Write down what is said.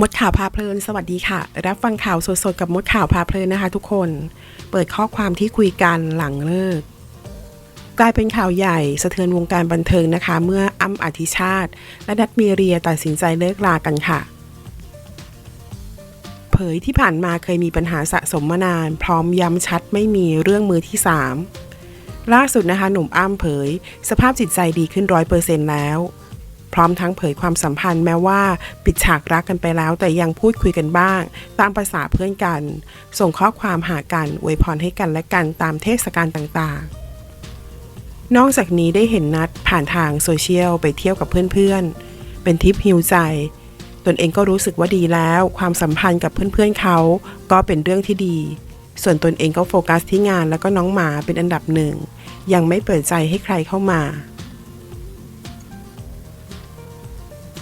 มดข่าวพาเพลิน สวัสดีค่ะ รับฟังข่าวสดๆกับมดข่าวพาเพลินนะคะ ทุกคน เปิดข้อความที่คุยกันหลังเลิก กลายเป็นข่าวใหญ่สะเทือนวงการบันเทิงนะคะ เมื่ออ้ำอธิชาติ และนัดมีเรียตัดสินใจเลิกลากันค่ะ เผยที่ผ่านมาเคยมีปัญหาสะสมมานาน พร้อมย้ำชัดไม่มีเรื่องมือที่สามล่าสุดนะคะหนุ่มอ้ำเผย สภาพจิตใจดีขึ้นร้อยเปอร์เซ็นต์แล้ว พร้อมทั้งเผยความสัมพันธ์แม้ว่าปิดฉากรักกันไปแล้ว แต่ยังพูดคุยกันบ้าง ตามภาษาเพื่อนกัน ส่งข้อความหากันอวยพรให้กันและกันตามเทศกาลต่างๆ นอกจากนี้ได้เห็นนัดผ่านทางโซเชียลไปเที่ยวกับเพื่อนๆ เป็นทริปฮิวใจ ตนเองก็รู้สึกว่าดีแล้ว ความสัมพันธ์กับเพื่อนๆเขาก็เป็นเรื่องที่ดี ส่วนตนเองก็โฟกัสที่งานแล้วก็น้องหมาเป็นอันดับหนึ่งยังไม่เปิดใจให้ใครเข้ามา